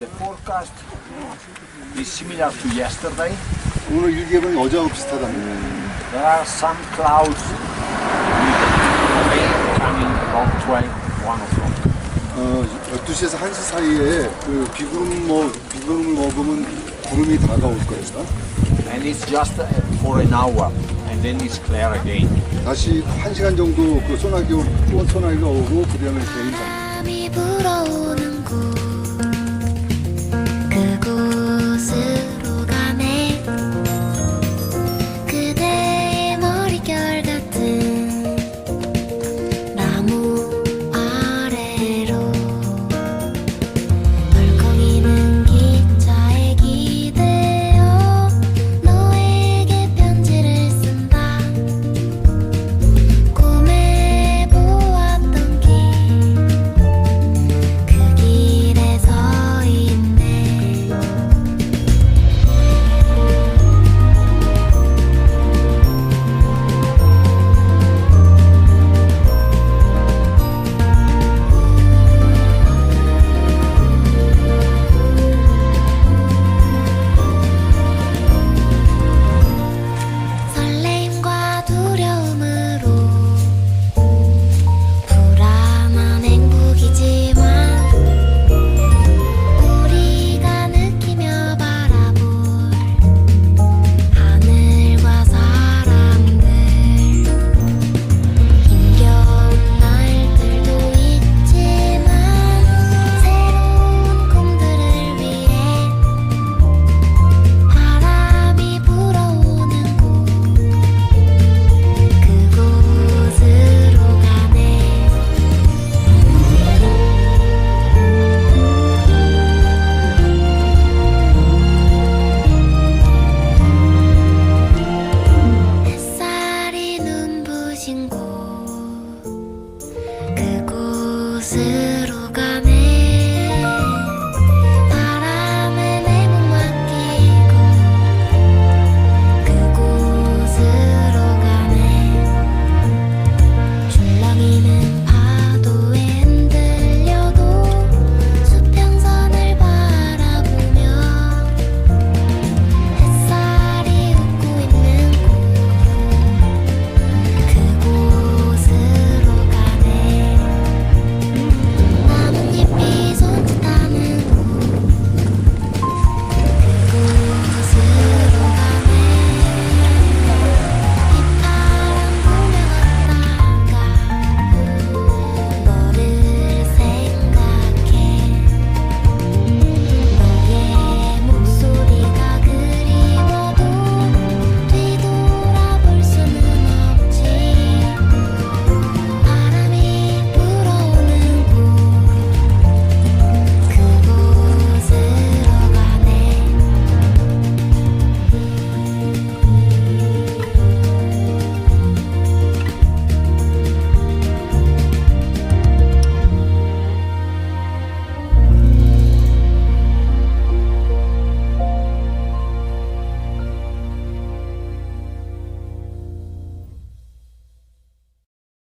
The forecast is similar to yesterday. 오늘 일기예보는 어제하고 비슷하다네. There are some clouds with rain coming about 12, 1 o'clock. 어, 12시에서 1시 사이에 그 비구름 뭐 비구름을 먹으면 구름이 다가올 거였어. And it's just for an hour and then it's clear again. 다시 1시간 정도 그 소나기 오- 소나기가 오고 그다음에 개인 바람이 불어오고